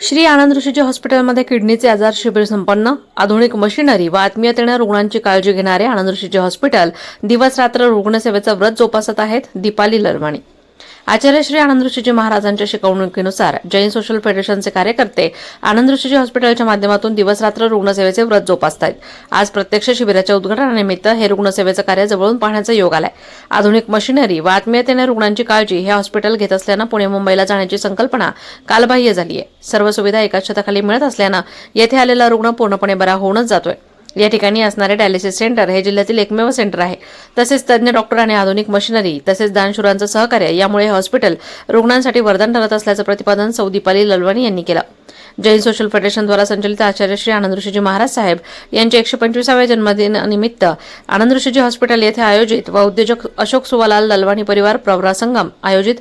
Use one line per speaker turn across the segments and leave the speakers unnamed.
श्री आनंद ऋषीच्या हॉस्पिटलमध्ये किडनीचे आजार शिबिर संपन्न. आधुनिक मशिनरी व आत्मीयतेने रुग्णांची काळजी घेणारे आनंद ऋषीचे हॉस्पिटल दिवस रात्र रुग्णसेवेचं व्रत जोपासत आहेत. दीपाली लरवाणी. आचार्य श्री आनंद ऋषीजी महाराजांच्या शिकवणुकीनुसार जैन सोशल फेडरेशनचे कार्यकर्ते आनंद ऋषीजी हॉस्पिटलच्या माध्यमातून दिवस रात्र रुग्णसेवेचे व्रत जोपासत आहेत आज प्रत्यक्ष शिबिराच्या उद्घाटनानिमित्त हे रुग्णसेवेचं कार्य जवळून पाहण्याचा योग आलाय. आधुनिक मशिनरी व आत्मीयतेने रुग्णांची काळजी हे हॉस्पिटल घेत असल्यानं पुणे मुंबईला जाण्याची संकल्पना कालबाह्य झाली आहे सर्व सुविधा एकाच छताखाली मिळत असल्यानं येथे आलेला रुग्ण पूर्णपणे बरा होऊनच जातोय. या ठिकाणी असणारे डायलिसिस सेंटर हे जिल्ह्यातील एकमेव सेंटर आहे. तसेच तज्ज्ञ डॉक्टर आणि आधुनिक मशिनरी तसेच दानशुरांचं सहकार्य यामुळे हॉस्पिटल रुग्णांसाठी वरदान ठरत असल्याचं प्रतिपादन सौ दीपाली ललवाणी यांनी केलं. जैन सोशल फेडरेशनद्वारा संचलित आचार्य श्री आनंद ऋषीजी महाराज साहेब यांच्या एकशे पंचवीसाव्या जन्मदिनानिमित्त आनंद ऋषीजी हॉस्पिटल येथे आयोजित व उद्योजक अशोक सुवालाल ललवाणी परिवार प्रवरा संगम आयोजित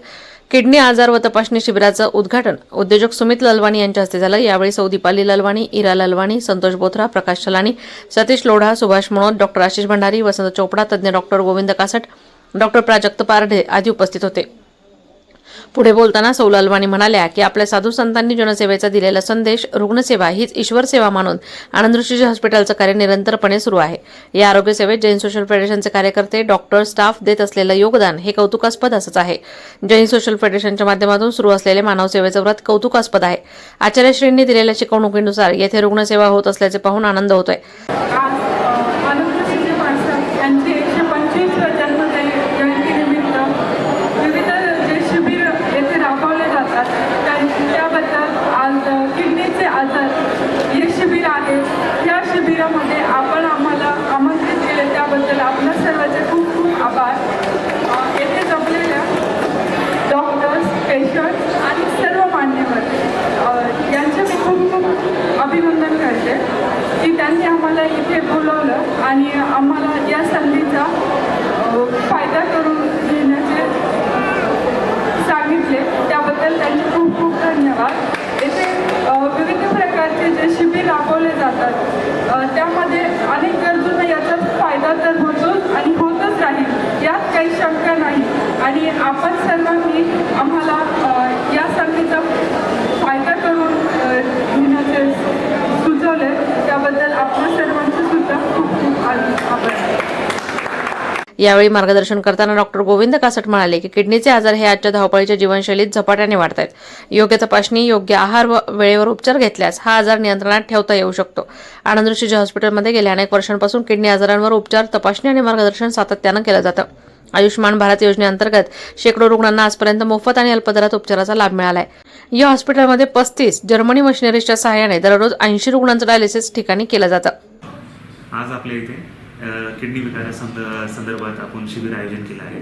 किडनी आजार व तपासणी शिबिराचं उद्घाटन. उद्योजक सुमित ललवाणी यांच्या हस्ते झालं. यावेळी सौदीपाली ललवाणी इरा ललवाणी संतोष बोथरा प्रकाश चलाणी सतीश लोढा सुभाष मनोद डॉक्टर आशिष भंडारी वसंत चोपडा तज्ज्ञ डॉक्टर गोविंद कासट डॉक्टर प्राजक्त पारढे आदी उपस्थित होते. पुढे बोलताना सौलालवाणी म्हणाल्या की आपल्या साधू संतांनी जनसेवेचा दिलेला संदेश रुग्णसेवा हीच ईश्वर सेवा मानून आनंद ऋषीजी हॉस्पिटलचं कार्य निरंतरपणे सुरू आहे. या आरोग्य सेवेत जैन सोशल फेडरेशनचे कार्यकर्ते डॉक्टर स्टाफ देत असलेलं योगदान हे कौतुकास्पद असंच आहे. जैन सोशल फेडरेशनच्या माध्यमातून सुरू असलेले मानवसेवेचं व्रत कौतुकास्पद आहे. आचार्यश्रींनी दिलेल्या शिकवणुकीनुसार येथे रुग्णसेवा होत असल्याचे पाहून आनंद होतोय
आज अनुसूचित माणसं यांचे एकशे पंचवीस जन्म जय- जयंतीनिमित्त विविध जे शिबिर येथे राबवले जातात त्या- त्याबद्दल आज किडनीचे आजार हे शिबिर आहे या शिबिरामध्ये आपण आम्हाला आमंत्रित केले त्याबद्दल आपल्या सर्वांचे खूप खूप आभार अ, येथे जमलेल्या डॉक्टर्स पेशंट आणि सर्व मान्यवर अ, यांचे मी खूप खूप होते की त्यांनी आम्हाला इथे बोलवलं आणि आम्हाला या संधीचा फायदा करून घेण्याचे सांगितले. त्याबद्दल त्यांचे खूप खूप धन्यवाद. येथे विविध प्रकारचे जे शिबिर राबवले जातात त्यामध्ये अनेक गरजूंना याचा फायदा तर होतोच आणि होतच राहील. यात काही शंका नाही. आणि आपण सर्वांनी आम्हाला अ, या संधीचा फायदा करून अ, घेण्याचे सुचवले त्याबद्दल आपल्या सर्वांचे सुद्धा खूप खूप आभार आभार
यावेळी मार्गदर्शन करताना डॉक्टर गोविंद कासट म्हणाले की किडनीचे आजार हे आजच्या धावपळीच्या जीवनशैलीत झपाट्याने वाढत आहेत योग्य तपासणी योग्य आहार व वेळेवर उपचार घेतल्यास हा आजार नियंत्रणात ठेवता येऊ शकतो. आनंद ऋषीजी हॉस्पिटलमध्ये गेल्या अनेक वर्षांपासून किडनी आजारांवर उपचार तपासणी आणि मार्गदर्शन सातत्यानं केलं जातं. आयुष्यमान भारत योजनेअंतर्गत शेकडो रुग्णांना आजपर्यंत मोफत आणि अल्पदरात उपचाराचा लाभ मिळाला आहे या हॉस्पिटलमध्ये पस्तीस जर्मनी मशिनरीजच्या सहाय्याने दररोज ऐंशी रुग्णांचं डायलिसिस ठिकाणी केलं जातं.
आज आपल्या इथे किडनी विकारा संद संदर्भात आपण शिबिर आयोजन केलं आहे.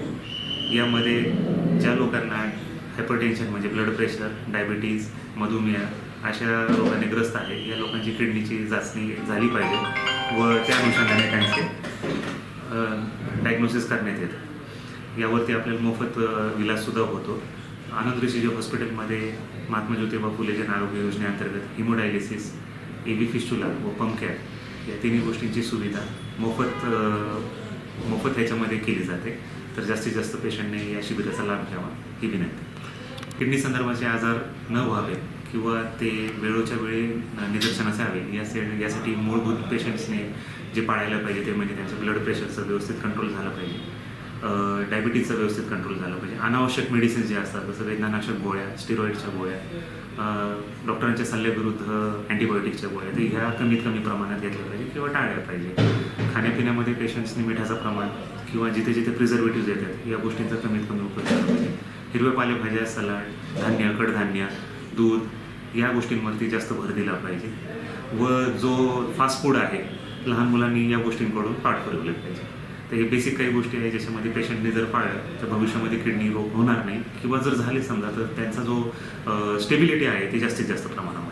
यामध्ये ज्या लोकांना हायपरटेन्शन म्हणजे ब्लड प्रेशर डायबिटीज मधुमेह अशा रोगाने ग्रस्त आहे या लोकांची किडनीची चाचणी झाली पाहिजे व त्या अनुषंगाने त्यांचे डायग्नोसिस करण्यात येतं. यावरती आपल्याला मोफत विलाससुद्धा होतो. आनंद ऋषीजी हॉस्पिटलमध्ये महात्मा ज्योतिबा फुले जन आरोग्य योजनेअंतर्गत हिमोडायलिसिस ए बी फिस्टुला व पंख्या या तिन्ही गोष्टींची सुविधा मोफत मोफत ह्याच्यामध्ये केली जाते. तर जास्तीत जास्त पेशंटने या शिबिराचा लाभ घ्यावा ही विनंती. किडनी संदर्भाचे आजार न व्हावे किंवा ते वेळोच्या वेळी निदर्शनास यावे यासे यासाठी मूलभूत पेशंट्सने जे पाळायला पाहिजे ते म्हणजे त्यांचं ब्लड प्रेशरचं व्यवस्थित कंट्रोल झालं पाहिजे. डायबिटीजचं व्यवस्थित कंट्रोल झालं पाहिजे. अनावश्यक मेडिसिन्स जे असतात जसं वेदनानाशक गोळ्या स्टिरॉईडच्या गोळ्या डॉक्टरांच्या सल्ल्याविरुद्ध अँटीबायोटिकच्या गोळ्या तर ह्या कमीत कमी प्रमाणात घेतल्या पाहिजे किंवा टाळल्या पाहिजे. खाण्यापिण्यामध्ये पेशंट्सनी मिठाचं प्रमाण किंवा जिथे जिथे प्रिझर्वेटिव्ह येतात या गोष्टींचा कमीत कमी उपयोग केला पाहिजे. हिरव्या पालेभाज्या सलाड धान्य कडधान्य दूध या गोष्टींवरती जास्त भर दिला पाहिजे. व जो फास्ट फूड आहे लहान मुलांनी या गोष्टींकडून पाठ फिरवले पाहिजे. तर हे बेसिक काही गोष्टी आहे ज्याच्यामध्ये पेशंटने जर पाळल्या तर भविष्यामध्ये किडनी रोग होणार नाही. किंवा जर झाले समजा तर त्यांचा जो स्टेबिलिटी आहे ती जास्तीत जास्त प्रमाणामध्ये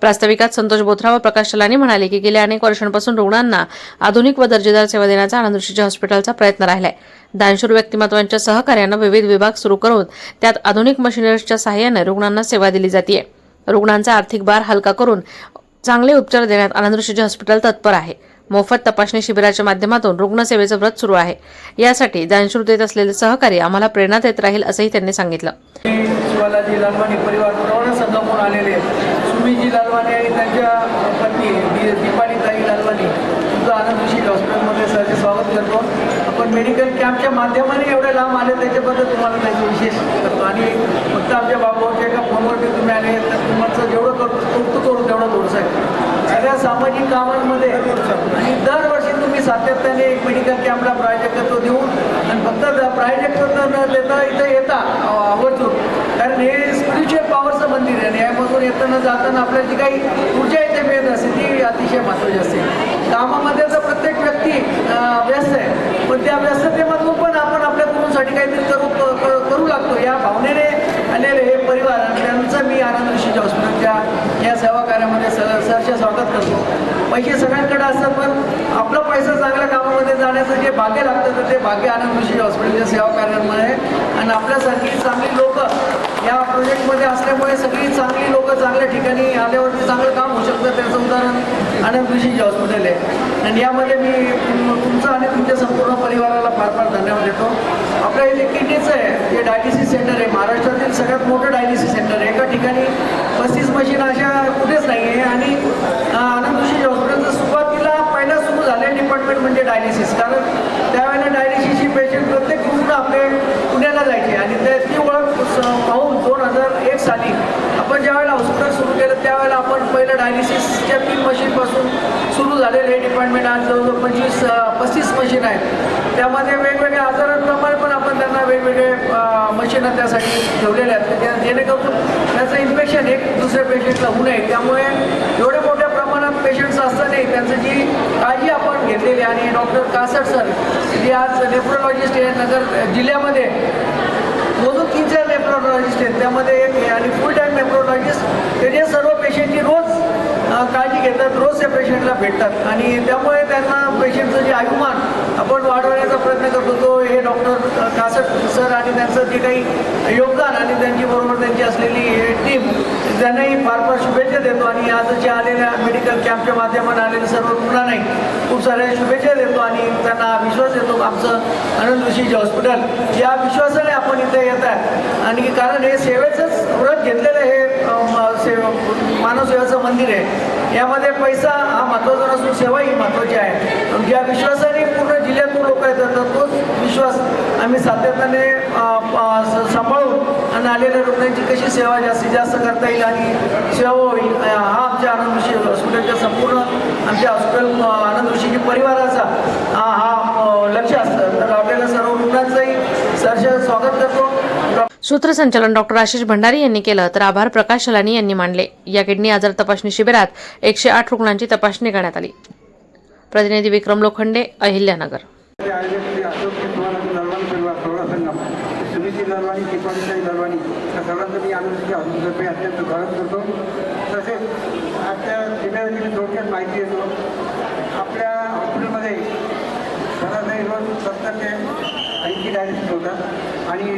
प्रास्ताविकात संतोष बोथरा व प्रकाश चलानी म्हणाले की गेल्या अनेक वर्षांपासून रुग्णांना आधुनिक व दर्जेदार सेवा देण्याचा आनंद ऋषीच्या हॉस्पिटलचा प्रयत्न राहिलाय. दानशूर व्यक्तिमत्वांच्या सहकार्यानं विविध विभाग सुरू करून त्यात आधुनिक मशिनरीजच्या सहाय्यानं रुग्णांना सेवा दिली जाते रुग्णांचा आर्थिक भार हलका करून चांगले उपचार देण्यात आनंद ऋषीचे हॉस्पिटल तत्पर आहे. मोफत तपासणी शिबिराच्या माध्यमातून रुग्णसेवेचं व्रत सुरू आहे. यासाठी दानशूर देत असलेले सहकार्य आम्हाला प्रेरणा देत राहील असंही त्यांनी सांगितलं.
शिवालाजी लालवाणी परिवार प्रवण संगमून आलेले सुमीजी लालवाणी आणि त्यांच्या पत्नी दि दीपालीताई लालवाणी. तुमचं आनंद ऋषी हॉस्पिटलमध्ये सरचे स्वागत करतो. आपण मेडिकल कॅम्पच्या माध्यमाने एवढे लांब आले त्याच्याबद्दल तुम्हाला त्याचे विशेष करतो. आणि फक्त आमच्या बाबाच्या एका फोनवरती तुम्ही आले तर जेवढं करतो कौतुक करू तेवढं थोडंसं आहे सगळ्या सामाजिक कामांमध्ये आणि दरवर्षी तुम्ही सातत्याने एक मेडिकल कॅम्पला प्रायोजकत्व देऊन आणि फक्त प्रायोजकत्व न देता इथं येता आवर्जून कारण हे स्पिरिच्युअल पॉवरचं मंदिर आहे आणि यामधून येताना जाताना आपल्याला जी काही ऊर्जा इथे मिळत असते ती अतिशय महत्त्वाची असते. कामामध्ये तर प्रत्येक व्यक्ती व्यस्त आहे. पण त्या व्यस्ततेमधून पण आपण आपल्या गुरुसाठी काहीतरी करू करू लागतो. या भावनेने आलेले हे परिवार आणि त्यांचं मी आनंद ऋषीच्या हॉस्पिटलच्या या सेवा कार्यामध्ये सर सरचे स्वागत करतो. पैसे सगळ्यांकडे असतात पण आपला पैसा चांगल्या कामामध्ये जाण्याचं जे भाग्य लागतं तर ते भाग्य आनंद ऋषीच्या हॉस्पिटलच्या म्हणजे सेवा कार्यामध्ये आहे आणि आपल्यासारखी चांगली लोक या प्रोजेक्टमध्ये असल्यामुळे सगळी चांगली लोक चांगल्या ठिकाणी आल्यावरती चांगलं काम होऊ शकतं. त्याचं उदाहरण आनंद ऋषीचे हॉस्पिटल आहे आणि यामध्ये मी तुमचं आणि तुमच्या संपूर्ण परिवाराला फार फार धन्यवाद देतो. आपल्या इथे किडनीचं आहे जे डायलिसिस सेंटर आहे. महाराष्ट्रातील सगळ्यात मोठं डायलिसिस सेंटर आहे. एका ठिकाणी पस्तीस मशीन अशा कुठेच नाही आहे आणि अं, आनंद हॉस्पिटलचं सुरुवातीला पहिला सुरू झाले डिपार्टमेंट म्हणजे डायलिसिस. कारण त्यावेळेला डायलिसिसची पेशंट प्रत्येक रुग्ण आपले पुण्याला जायचे. आणि त्या ती ओळख स- पाहून दोन हजार एक साली आपण ज्यावेळेला हॉस्पिटल सुरू केलं त्यावेळेला आपण पहिलं डायलिसिसच्या तीन मशीनपासून सुरू झालेलं हे डिपार्टमेंट आज जवळजवळ पंचवीस पस्तीस मशीन आहेत. त्यामध्ये वेगवेगळ्या आजारांप्रमाणे वेगवेगळे मशीनं त्यासाठी ठेवलेल्या आहेत. त्या जेणेकरून त्याचं इन्फेक्शन एक दुसऱ्या पेशंटला होऊ नये. त्यामुळे एवढ्या मोठ्या प्रमाणात पेशंट्स असतानाही त्यांचं जी काळजी आपण घेतलेली आहे आणि डॉक्टर कासट सर जे आज नेफ्रोलॉजिस्ट आहे नगर जिल्ह्यामध्ये मोजून तीन चार नेफ्रोलॉजिस्ट आहेत. त्यामध्ये एक आणि फुल टाईम नेफ्रोलॉजिस्ट ते जे सर्व पेशंटची रोज काळजी घेतात रोज त्या पेशंटला भेटतात. आणि त्यामुळे त्यांना पेशंटचं जे आयुमान आपण वाढवण्याचा प्रयत्न करतो. तो हे डॉक्टर कासट सर आणि त्यांचं जे काही योगदान आणि त्यांची बरोबर त्यांची असलेली टीम त्यांनाही फार फार शुभेच्छा देतो. आणि आजच्या आलेल्या मेडिकल कॅम्पच्या माध्यमाने आलेल्या सर्व रुग्णांनाही खूप साऱ्या शुभेच्छा देतो आणि त्यांना विश्वास देतो आमचं आनंद ऋषीचे हॉस्पिटल या विश्वासाने आपण इथे येत आहे. आणि कारण हे सेवेचंच व्रत घेतलेलं हे मानवसेवाचं मंदिर आहे. यामध्ये पैसा हा महत्त्वाचा नसून सेवा ही महत्त्वाची आहे. ज्या विश्वासाने पूर्ण जिल्ह्यातून लोक येतात. तोच विश्वास आम्ही सातत्याने सांभाळून आणि आलेल्या रुग्णांची कशी सेवा जास्तीत जास्त करता येईल आणि सेवा होईल हा आमच्या आनंद ऋषी हॉस्पिटलच्या संपूर्ण आमच्या हॉस्पिटल आनंद ऋषीची परिवाराचा हा हा लक्ष असतं. तर आपल्याला सर्व रुग्णांचंही सरसे स्वागत करतो. डॉ-
सूत्रसंचालन डॉक्टर आशिष भंडारी यांनी केलं तर आभार प्रकाश शलानी यांनी मानले या किडनी आजार तपासणी शिबिरात एकशे आठ रुग्णांची तपासणी करण्यात आली. प्रतिनिधी विक्रम लोखंडे अहिल्यानगर.
ते अत्यंत तसेच माहिती देतो आपल्या हॉस्पिटलमध्ये सरासरी रोज सत्तर ते ऐंशी डायलिसिस होतात आणि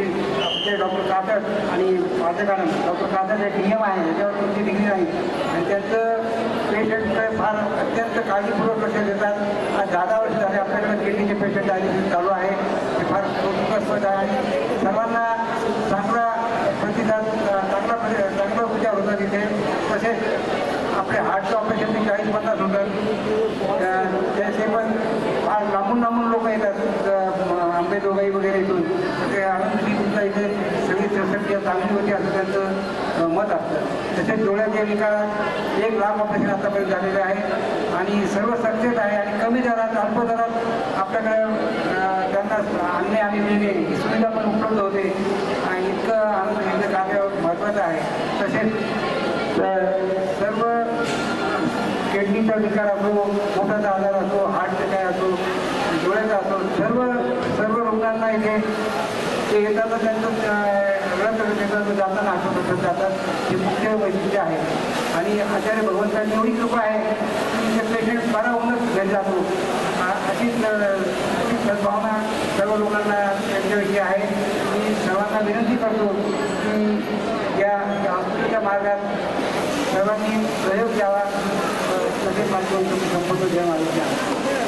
आपले डॉक्टर काकड आणि माझं कारण डॉक्टर काकड एक नियम आहे त्याच्यावर तुमची डिग्री नाही. आणि त्यांचं पेशंटकडे फार अत्यंत काळजीपूर्वक लक्ष देतात. आज दहा वर्ष झाले आपल्याकडे किडनीचे पेशंट डायलिसिस चालू आहे. ते फार कौतुकास्पद आहे. सर्वांना चांगला प्रतिसाद चांगला चांगला उपचार होतात इथे तसेच आपले हार्टचं ऑपरेशन चाळीस पन्नास होतात त्याचे पण फार लांबून लांबून लोक येतात. अ, आंबेजोगाई वगैरे इथून. ते आनंदी तुमचा इथे. सगळी शस्त्रक्रिया चांगली होती असं त्यांचं मत असतं. तसेच डोळ्याच्या विकारात एक लाख ऑपरेशन आतापर्यंत झालेलं आहे. आणि सर्व सक्सेस आहे आणि कमी दरात अल्प दरात आपल्याकडे त्यांना आणणे आणि मिळणे ही सुविधा पण उपलब्ध होते. आणि इतकं आनंद घेणं कार्य महत्त्वाचं आहे. तसेच सर्व किडनीचा विकार असो पोटाचा आजार असो हार्टचा काय असो डोळ्याचा असो सर्व सर्व रुग्णांना इथे ते येताना त्यांचं देतात जाताना आठवतात जातात. हे मुख्य वैशिष्ट्य आहे. आणि आचार्य भगवंतांची एवढी कृपा आहे की ते पेशंट बरा होऊनच घरी जातो. अशी अशीच सद्भावना सर्व लोकांना त्यांच्याविषयी आहे. मी सर्वांना विनंती करतो की या हॉस्पिटलच्या मार्गात सर्वांनी सहयोग द्यावा. तसेच माझ्या संपूर्ण द्या माझ्या